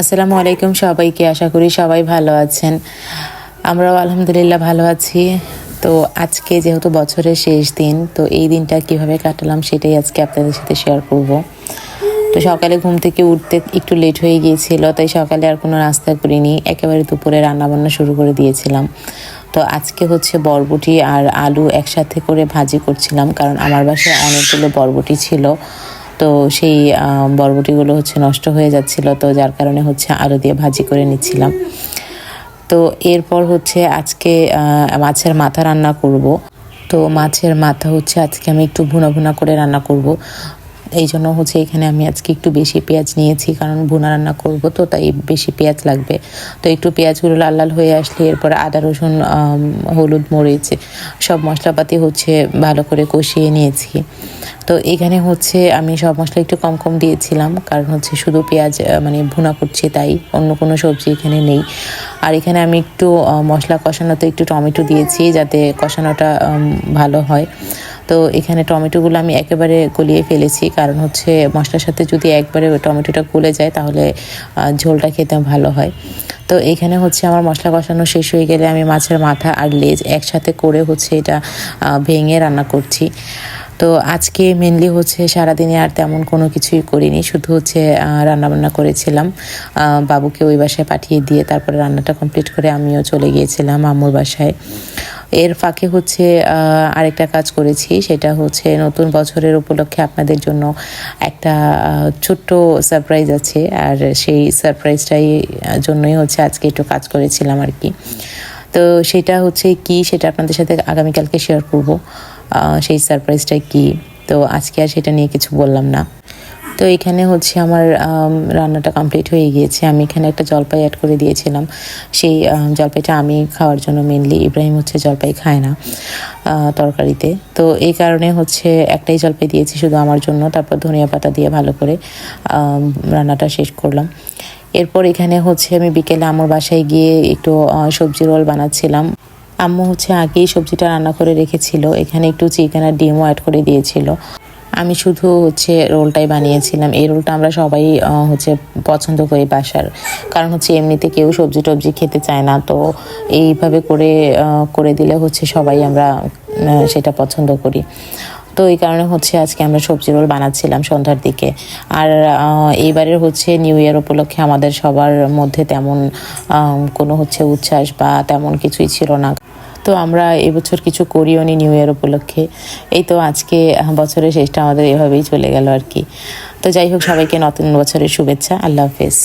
আসসালামু আলাইকুম সবাইকে, আশা করি সবাই ভালো আছেন। আমরাও আলহামদুলিল্লাহ ভালো আছি। তো আজকে যেহেতু বছরের শেষ দিন, তো এই দিনটা কীভাবে কাটালাম সেটাই আজকে আপনাদের সাথে শেয়ার করব। তো সকালে ঘুম থেকে উঠতে একটু লেট হয়ে গিয়েছিল, তাই সকালে আর কোনো নাস্তা করিনি। একেবারে দুপুরে রান্নাবান্না শুরু করে দিয়েছিলাম। তো আজকে হচ্ছে বরবটি আর আলু একসাথে করে ভাজি করছিলাম, কারণ আমার বাসায় অনেকগুলো বরবটি ছিল। তো সেই বরবটিগুলো হচ্ছে নষ্ট হয়ে যাচ্ছিল, তো যার কারণে হচ্ছে আলু দিয়ে ভাজি করে নিচ্ছিলাম। তো এরপর হচ্ছে আজকে মাছের মাথা রান্না করব। তো মাছের মাথা হচ্ছে আজকে আমি একটু ভুনা ভুনা করে রান্না করব। এই জন্য হচ্ছে এখানে আমি আজকে একটু বেশি পেঁয়াজ নিয়েছি, কারণ ভুনা রান্না করব তো, তাই বেশি পেঁয়াজ লাগবে। তো একটু পেঁয়াজগুলো লাল লাল হয়ে আসলে এরপর আদা, রসুন হলুদ, মরিচ সব মশলাপাতি হচ্ছে ভালো করে কষিয়ে নিয়েছি। তো এখানে হচ্ছে আমি সব মশলা একটু কম কম দিয়েছিলাম, কারণ হচ্ছে শুধু পেঁয়াজ মানে ভুনা করছি তাই, অন্য কোনো সবজি এখানে নেই। আর এখানে আমি একটু মশলা কষানোতে একটু টমেটো দিয়েছি যাতে কষানোটা ভালো হয়। তো এখানে টমেটোগুলো আমি একেবারে গলিয়ে ফেলেছি। কারণ হচ্ছে মশলার সাথে যদি একবারে টমেটোটা গলে যায়, তাহলে ঝোলটা খেতে ভালো হয়। তো এখানে হচ্ছে আমার মশলা কষানো শেষ হয়ে গেলে আমি মাছের মাথা আর লেজ একসাথে করে হচ্ছে এটা ভেঙে রান্না করছি। তো আজকে মেনলি হচ্ছে সারাদিনে আর তেমন কোনো কিছুই করিনি, শুধু হচ্ছে রান্না বান্না করেছিলাম। বাবুকে ওই বাসায় পাঠিয়ে দিয়ে তারপরে রান্নাটা কমপ্লিট করে আমিও চলে গিয়েছিলাম আম্মুর বাসায়। এর ফাঁকে হচ্ছে আরেকটা কাজ করেছি, সেটা হচ্ছে নতুন বছরের উপলক্ষে আপনাদের জন্য একটা ছোট্ট সারপ্রাইজ আছে, আর সেই সারপ্রাইজটাই জন্যই হচ্ছে আজকে একটু কাজ করেছিলাম আর কি। তো সেটা হচ্ছে কি, সেটা আপনাদের সাথে আগামীকালকে শেয়ার করব সেই সারপ্রাইজটা কি? তো আজকে আর সেটা নিয়ে কিছু বললাম না। তো এখানে হচ্ছে আমার রান্নাটা কমপ্লিট হয়ে গিয়েছে। আমি এখানে একটা জলপাই অ্যাড করে দিয়েছিলাম। সেই জলপাইটা আমি খাওয়ার জন্য মেনলি ইব্রাহিম হচ্ছে জলপাই খায় না তরকারিতে। তো এই কারণে হচ্ছে একটাই জলপাই দিয়েছি শুধু আমার জন্য। তারপর ধনিয়া পাতা দিয়ে ভালো করে রান্নাটা শেষ করলাম। এরপর এখানে হচ্ছে আমি বিকেলে আমার বাসায় গিয়ে একটু সবজি রোল বানাচ্ছিলাম। আম্মু হচ্ছে আগেই সবজিটা রান্না করে রেখেছিল। এখানে একটু চিকেন আর ডিমও অ্যাড করে দিয়েছিল। আমি শুধু হচ্ছে রোলটাই বানিয়েছিলাম। এই রোলটা আমরা সবাই হচ্ছে পছন্দ করি বাসার। কারণ হচ্ছে এমনিতে কেউ সবজি টবজি খেতে চায় না। তো এইভাবে করে করে দিলে হচ্ছে সবাই আমরা সেটা পছন্দ করি। তো এই কারণে হচ্ছে আজকে আমরা সবজি রোল বানাচ্ছিলাম সন্ধ্যার দিকে। আর এইবারের হচ্ছে নিউ ইয়ার উপলক্ষে আমাদের সবার মধ্যে তেমন কোনো হচ্ছে উচ্ছ্বাস বা তেমন কিছুই ছিল না। তো আমরা এবছর কিছু করিও নি নিউ ইয়ার উপলক্ষে। এই তো আজকে বছরের শেষটা আমাদের এভাবেই চলে গেল আর কি। তো যাই হোক, সবাইকে নতুন বছরের শুভেচ্ছা। আল্লাহ হাফেজ।